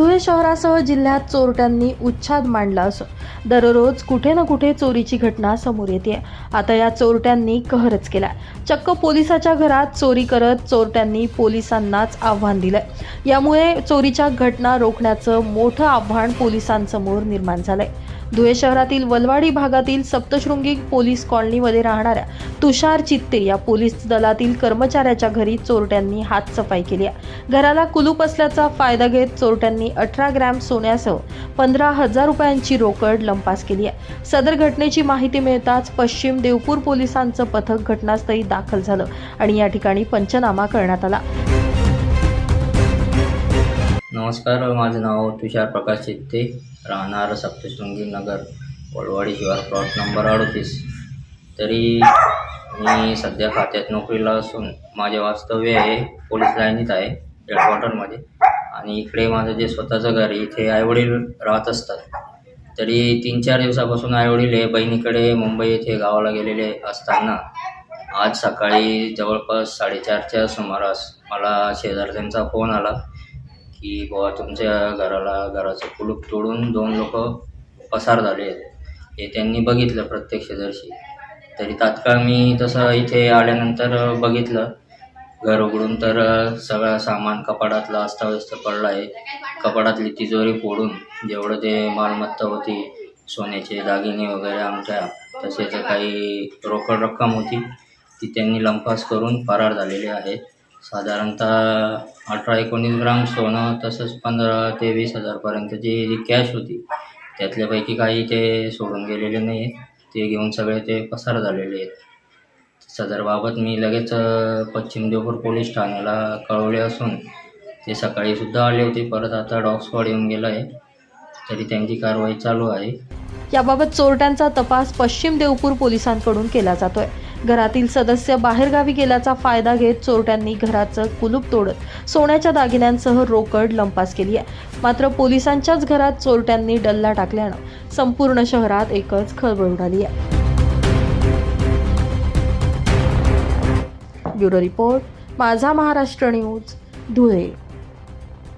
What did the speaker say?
धुळे शहरासह जिल्ह्यात चोरट्यांनी उच्छाद मांडला असून दररोज कुठे ना कुठे चोरीची घटना समोर येते. आता या चोरट्यांनी कहरच केला चक्क पोलिसाच्या घरात चोरी करत चोरट्यांनी पोलिसांनाच आव्हान दिलंय. यामुळे चोरीच्या घटना रोखण्याचं मोठं आव्हान पोलिसांसमोर निर्माण झालंय. धुळे शहरातील वलवाडी भागातील सप्तशृंगी पोलीस कॉलनीमध्ये राहणाऱ्या तुषार चित्ते या पोलीस दलातील कर्मचाऱ्याच्या घरी चोरट्यांनी हातसफाई केली आहे. घराला कुलूप असल्याचा फायदा घेत चोरट्यांनी अठरा ग्रॅम सोन्यासह पंधरा हजार रुपयांची रोकड लंपास केली आहे. सदर घटनेची माहिती मिळताच पश्चिम देवपूर पोलिसांचं पथक घटनास्थळी दाखल झालं आणि या ठिकाणी पंचनामा करण्यात आला. नमस्कार माझं नाव तुषार प्रकाश चित्ते राहणार सप्तशृंगी नगर वडवाडी शिवार प्लॉट नंबर अडतीस. तरी मी सध्या खात्यात नोकरीला असून माझे वास्तव्य आहे पोलीस लाईनीत आहे हेडक्वार्टरमध्ये आणि इकडे माझं जे स्वतःचं घर आहे इथे आईवडील राहत असतात. तरी तीन चार दिवसापासून आईवडील हे बहिणीकडे मुंबई येथे गावाला गेलेले असताना आज सकाळी जवळपास साडेचारच्या सुमारास मला शेजारच्यांचा फोन आला. की बुवा तुमच्या घराला घराचं कुलूप तोडून दोन लोक पसार झाले आहेत. हे त्यांनी बघितलं प्रत्यक्षदर्शी तरी तात्काळ मी तसं इथे आल्यानंतर बघितलं. घर उघडून तर सगळं सामान कपाटातलं अस्ताव्यस्त पडलं आहे. कपाटातली तिजोरी फोडून जेवढं ते मालमत्ता होती सोन्याचे दागिने वगैरे आमच्या तसेच काही रोकड रक्कम होती ती त्यांनी लंपास करून फरार झालेले आहेत साधारणतः अठरा एकोणीस ग्राम सोनं तसंच पंधरा ते वीस हजारपर्यंतची जी कॅश होती त्यातल्यापैकी काही ते सोडून गेलेले नाही आहेत ते घेऊन सगळे ते पसार झालेले आहेत. सदरबाबत मी लगेच पश्चिम देवपूर पोलीस ठाण्याला कळवले असून ते सकाळीसुद्धा आले होते. परत आता डॉग स्क्वॉड येऊन गेला आहे. तरी त्यांची कारवाई चालू आहे. याबाबत चोरट्यांचा तपास पश्चिम देवपूर पोलिसांकडून केला जातोय. घरातील सदस्य बाहेरगावी गेल्याचा फायदा घेत चोरट्यांनी घराचं कुलूप तोडत सोन्याच्या दागिन्यांसह रोकड लंपास केली आहे. मात्र पोलिसांच्याच घरात चोरट्यांनी डल्ला टाकल्यानं संपूर्ण शहरात एकच खळबळ उडाली आहे. ब्युरो रिपोर्ट माझा महाराष्ट्र न्यूज धुळे.